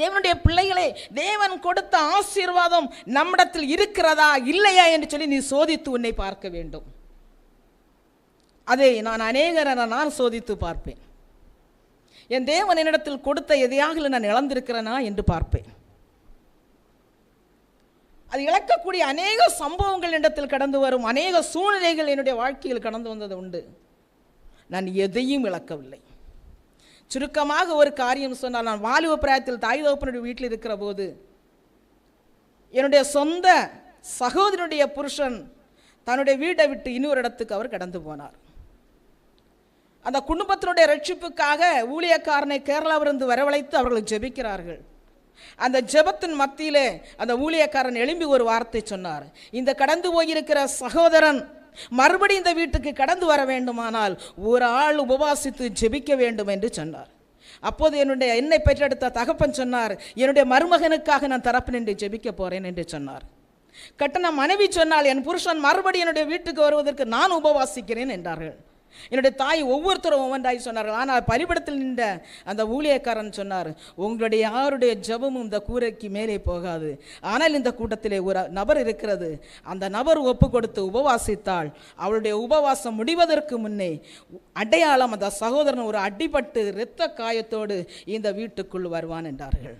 தேவனுடைய பிள்ளைகளே தேவன் கொடுத்த ஆசீர்வாதம் நம்மிடத்தில் இருக்கிறதா இல்லையா என்று சொல்லி நீ சோதித்து உன்னை பார்க்க வேண்டும். அதை நான் அநேகரை நான் சோதித்து பார்ப்பேன். என் தேவன் என்னிடத்தில் கொடுத்த எதையாக நான் இழந்திருக்கிறேனா என்று பார்ப்பேன். அது இழக்கக்கூடிய அநேக சம்பவங்கள் இடத்தில் கடந்து வரும். அநேக சூழ்நிலைகள் என்னுடைய வாழ்க்கையில் கடந்து வந்தது உண்டு. நான் எதையும் இழக்கவில்லை. சுருக்கமாக ஒரு காரியம் சொன்னால் நான் வாலிப பிராயத்தில் தாய் தகப்பனுடைய வீட்டில் இருக்கிற போது என்னுடைய சொந்த சகோதரனுடைய புருஷன் தன்னுடைய வீட்டை விட்டு இன்னொரு இடத்துக்கு அவர் கடந்து போனார். அந்த குடும்பத்தினுடைய ரட்சிப்புக்காக ஊழியக்காரனை கேரளாவிலிருந்து வரவழைத்து அவர்கள் ஜெபிக்கிறார்கள். அந்த ஜெபத்தின் மத்தியிலே அந்த ஊழியக்காரன் எழும்பி ஒரு வார்த்தை சொன்னார். இந்த கடந்து போயிருக்கிற சகோதரன் மறுபடி இந்த வீட்டுக்கு கடந்து வர வேண்டுமானால் ஒரு ஆள் உபவாசித்து ஜெபிக்க வேண்டும் என்று சொன்னார். அப்போது என்னுடைய என்னை பெற்றெடுத்த தகப்பன் சொன்னார் என்னுடைய மருமகனுக்காக நான் தரப்பு நின்று ஜெபிக்க போறேன் என்று சொன்னார். கட்டண மனைவி சொன்னால் என் புருஷன் மறுபடி என்னுடைய வீட்டுக்கு வருவதற்கு நான் உபவாசிக்கிறேன் என்றார்கள். என்னுடைய தாய் ஒவ்வொருத்தரும் ஒவ்வொன்றாய் சொன்னார்கள். ஆனால் பரிபடத்தில் நின்ற அந்த ஊழியக்காரன் சொன்னார் உங்களுடைய யாருடைய ஜெபமும் இந்த கூரைக்கு மேலே போகாது. ஆனால் இந்த கூட்டத்திலே ஒரு நபர் இருக்கிறது. அந்த நபர் ஒப்பு கொடுத்து உபவாசித்தால் அவளுடைய உபவாசம் முடிவதற்கு முன்னே அடையாளம் அந்த சகோதரன் ஒரு அடிபட்டு இரத்த காயத்தோடு இந்த வீட்டுக்குள் வருவான் என்றார்கள்.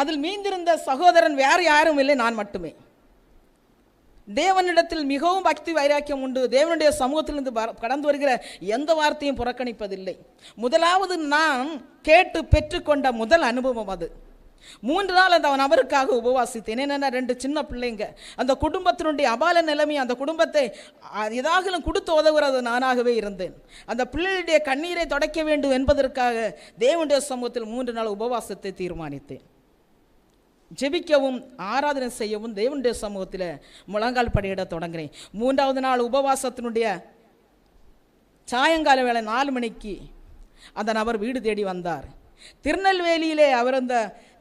அதில் மீந்திருந்த சகோதரன் வேறு யாரும் இல்லை நான் மட்டுமே. தேவனிடத்தில் மிகவும் பக்தி வைராக்கியம் உண்டு. தேவனுடைய சமூகத்திலிருந்து வர- கடந்து வருகிற எந்த வார்த்தையும் புறக்கணிப்பதில்லை. முதலாவது நான் கேட்டு பெற்றுக்கொண்ட முதல் அனுபவம் அது. மூன்று நாள் அந்த அவன் நபருக்காக உபவாசித்தேன். என்னென்ன ரெண்டு சின்ன பிள்ளைங்க. அந்த குடும்பத்தினுடைய அபால நிலைமை அந்த குடும்பத்தை அ- ஏதாகிலும் கொடுத்து உதவுறது நானாகவே இருந்தேன். அந்த பிள்ளைகளுடைய கண்ணீரை துடைக்க வேண்டும் என்பதற்காக தேவனுடைய சமூகத்தில் மூன்று நாள் உபவாசத்தை தீர்மானித்தேன். ஜெபிக்கவும் ஆராதனை செய்யவும் தேவனுடைய சமூகத்தில் முழங்கால் படியிட தொடங்குறேன் மூன்றாவது நாள் உபவாசத்தினுடைய சாயங்கால வேலை நாலு மணிக்கு அந்த நபர் வீடு தேடி வந்தார். திருநெல்வேலியிலே அவர் அந்த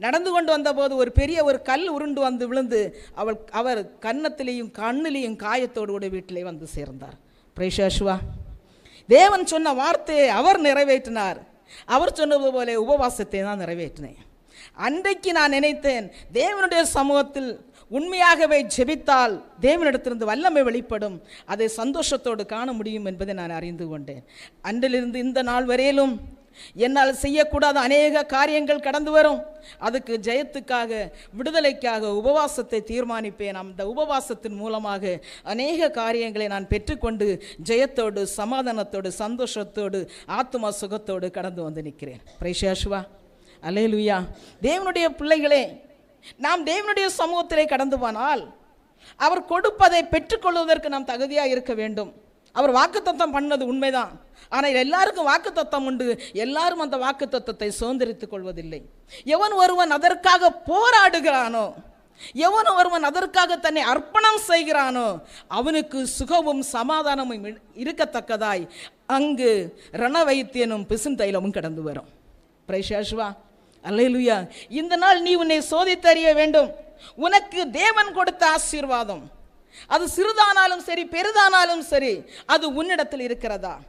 நடந்து கொண்டு வந்தபோது ஒரு பெரிய ஒரு கல் உருண்டு வந்து விழுந்து அவள் அவர் கன்னத்திலேயும் கண்ணிலேயும் காயத்தோடு கூட வீட்டிலே வந்து சேர்ந்தார். பிரேஷாஷுவா தேவன் சொன்ன வார்த்தையை அவர் நிறைவேற்றினார். அவர் சொன்னது போல உபவாசத்தை தான் நிறைவேற்றினேன். அன்றைக்கு நான் நினைத்தேன் தேவனுடைய சமூகத்தில் உண்மையாகவே ஜெபித்தால் தேவனிடத்திலிருந்து வல்லமை வெளிப்படும். அதை சந்தோஷத்தோடு காண முடியும் என்பதை நான் அறிந்து கொண்டேன். அன்றிலிருந்து இந்த நாள் வரையிலும் என்னால் செய்யக்கூடாத அநேக காரியங்கள் கடந்து வரும். அதுக்கு ஜெயத்துக்காக விடுதலைக்காக உபவாசத்தை தீர்மானிப்பேன். அந்த உபவாசத்தின் மூலமாக அநேக காரியங்களை நான் பெற்றுக்கொண்டு ஜெயத்தோடு சமாதானத்தோடு சந்தோஷத்தோடு ஆத்மா சுகத்தோடு கடந்து வந்து நிற்கிறேன். பிரைஷாஷுவா அலையலுயா தேவனுடைய பிள்ளைகளே நாம் தேவனுடைய சமூகத்திலே கடந்து போனால் அவர் கொடுப்பதை பெற்றுக்கொள்வதற்கு நாம் தகுதியாக இருக்க வேண்டும். அவர் வாக்குத்தத்தம் பண்ணது உண்மைதான். ஆனால் எல்லாருக்கும் வாக்குத்தத்தம் உண்டு. எல்லாரும் அந்த வாக்குத்தத்தத்தை சுதந்திரித்துக் கொள்வதில்லை. எவன் ஒருவன் அதற்காக போராடுகிறானோ எவன் ஒருவன் அதற்காக தன்னை அர்ப்பணம் செய்கிறானோ அவனுக்கு சுகமும் சமாதானமும் இருக்கத்தக்கதாய் அங்கு ரணவைத்தியனும் பிசும் தைலமும் கடந்து வரும். பிரைஷாஷ்வா அல்லேலூயா. இந்த நாள் நீ உன்னை சோதித்தறிய வேண்டும். உனக்கு தேவன் கொடுத்த ஆசீர்வாதம். அது சிறுதானாலும் சரி பெரிதானாலும் சரி அது உன்னிடத்தில் இருக்கிறதா?